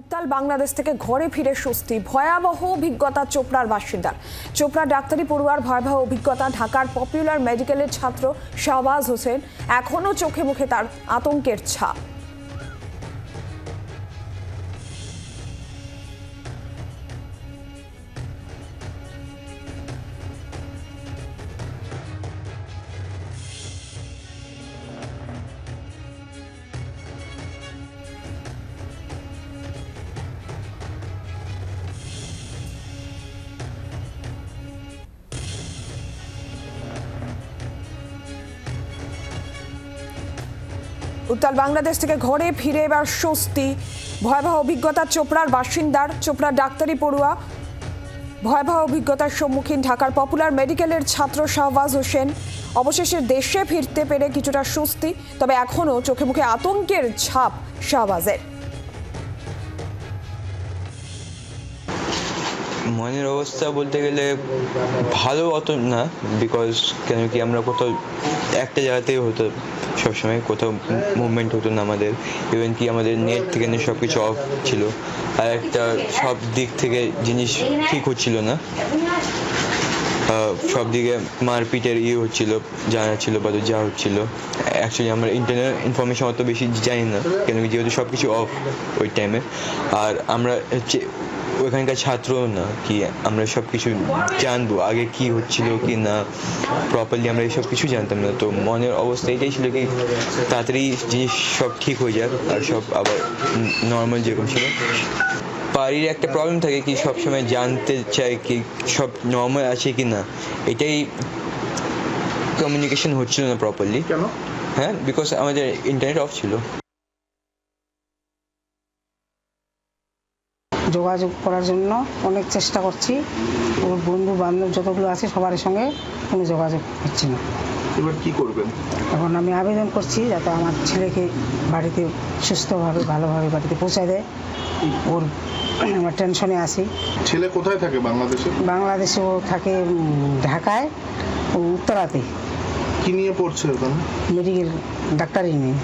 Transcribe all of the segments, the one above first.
উত্তাল বাংলাদেশ থেকে ঘরে ফিরে স্বস্তি, ভয়াবহ অভিজ্ঞতা চোপড়ার বাসিন্দার চোপড়া ডাক্তারি পড়ুয়ার ভয়াবহ অভিজ্ঞতা ঢাকার পপুলার মেডিকেলের ছাত্র শাহবাজ হোসেন এখনও চোখে মুখে তার আতঙ্কের ছাপ। উত্তাল বাংলাদেশ থেকে ঘরে ফিরে এবার স্বস্তি। ভয়াবহ অভিজ্ঞতা চোপড়ার বাসিন্দার চোপড়া ডাক্তারি পড়ুয়া। ভয়াবহ অভিজ্ঞতার সম্মুখীন ঢাকার পপুলার মেডিকেলের ছাত্র শাহবাজ হোসেন। অবশেষে দেশে ফিরতে পেরে কিছুটা স্বস্তি, তবে এখনও চোখে মুখে আতঙ্কের ছাপ শাহবাজের। মনের অবস্থা বলতে গেলে ভালো অত না বিকজ কেন কি আমরা কোথাও একটা জায়গাতেই হতো সবসময় কোথাও মুভমেন্ট হতো না আমাদের। ইভেন কি আমাদের নেট থেকে সব কিছু অফ ছিল। আর একটা সব দিক থেকে জিনিস ঠিক হচ্ছিল না। সব দিকে মারপিটের ইয়ে হচ্ছিল, জানা ছিল বা যা হচ্ছিল। অ্যাকচুয়ালি আমরা ইন্টারনেট ইনফরমেশন অত বেশি জানি না, কেন যেহেতু সব কিছু অফ ওই টাইমে আর আমরা হচ্ছে ওখানকার ছাত্র না কি আমরা সব কিছু জানব আগে কি হচ্ছিল কি না প্রপারলি আমরা এইসব কিছু জানতাম না। তো মনের অবস্থা এটাই ছিল কি তাড়াতাড়ি জিনিস সব ঠিক হয়ে যাক আর সব আবার নর্মাল যেরকম ছিল। বাড়ির একটা প্রবলেম থাকে কি সবসময় জানতে চাই কি সব নর্মাল আছে কি না এটাই কমিউনিকেশন হচ্ছিল না প্রপারলি কেন? হ্যাঁ বিকজ আমাদের ইন্টারনেট অফ ছিল। যোগাযোগ করার জন্য অনেক চেষ্টা করছি। ওর বন্ধু বান্ধব যতগুলো আছে সবার সঙ্গে কোনো যোগাযোগ হচ্ছে না। এবার কি করবেন? এখন আমি আবেদন করছি যাতে আমার ছেলেকে বাড়িতে সুস্থভাবে ভালোভাবে বাড়িতে পৌঁছায় দেয়। ওর আমার টেনশনে আছি। ছেলে কোথায় থাকে বাংলাদেশে? বাংলাদেশে ও থাকে ঢাকায় ও উত্তরাতে। কি নিয়ে পড়ছে ওখানে? মেডিকেল ডাক্তারি নিয়ে।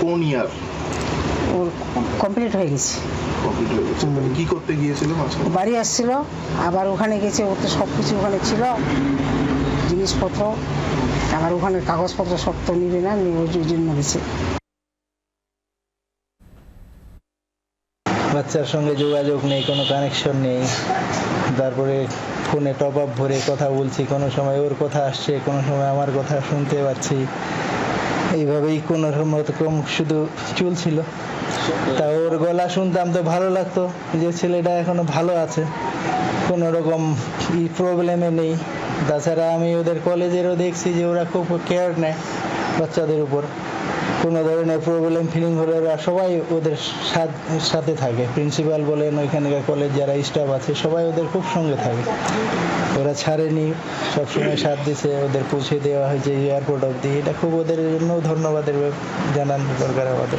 কোন ইয়ার? ওর কমপ্লিট হয়ে গেছে। কমপ্লিট হয়ে গেছে। তাহলে কি করতে গিয়েছিল বাড়ি আসছিল আবার ওখানে গেছে ওর তো সব কিছু ওখানে ছিল। জিনিসপত্র আবার ওখানে কাগজপত্র সব তো নিবে না নিয়ে ওই জন্য গেছে। বাচ্চার সঙ্গে যোগাযোগ নেই কোনো কানেকশন নেই। তারপরে ফোনে টপ আপ ভরে কথা বলছি কোনো সময় ওর কথা আসছে কোনো সময় আমার কথা শুনতে পাচ্ছি। এইভাবেই কোনো রকম শুধু চলছিল। তা ওর গলা শুনতাম তো ভালো লাগতো। যে ছেলেটা এখনও ভালো আছে। কোনো রকম ই প্রবলেমে নেই। তাছাড়া আমি ওদের কলেজেরও দেখছি যে ওরা খুব কেয়ার নেয় বাচ্চাদের উপর। কোনো ধরনের প্রবলেম ফিলিং হলে ওরা সবাই ওদের সাথ- থাকে। প্রিন্সিপাল বলেন, ওইখানকার কলেজ যারা স্টাফ আছে, সবাই ওদের খুব সঙ্গে থাকে। ওরা ছাড়েনি, সবসময় সাথ দিছে, ওদের পৌঁছে দেওয়া হয়েছে এয়ারপোর্ট অবধি। এটা খুব ওদের জন্য ধন্যবাদের জানান দরকার আমাদের।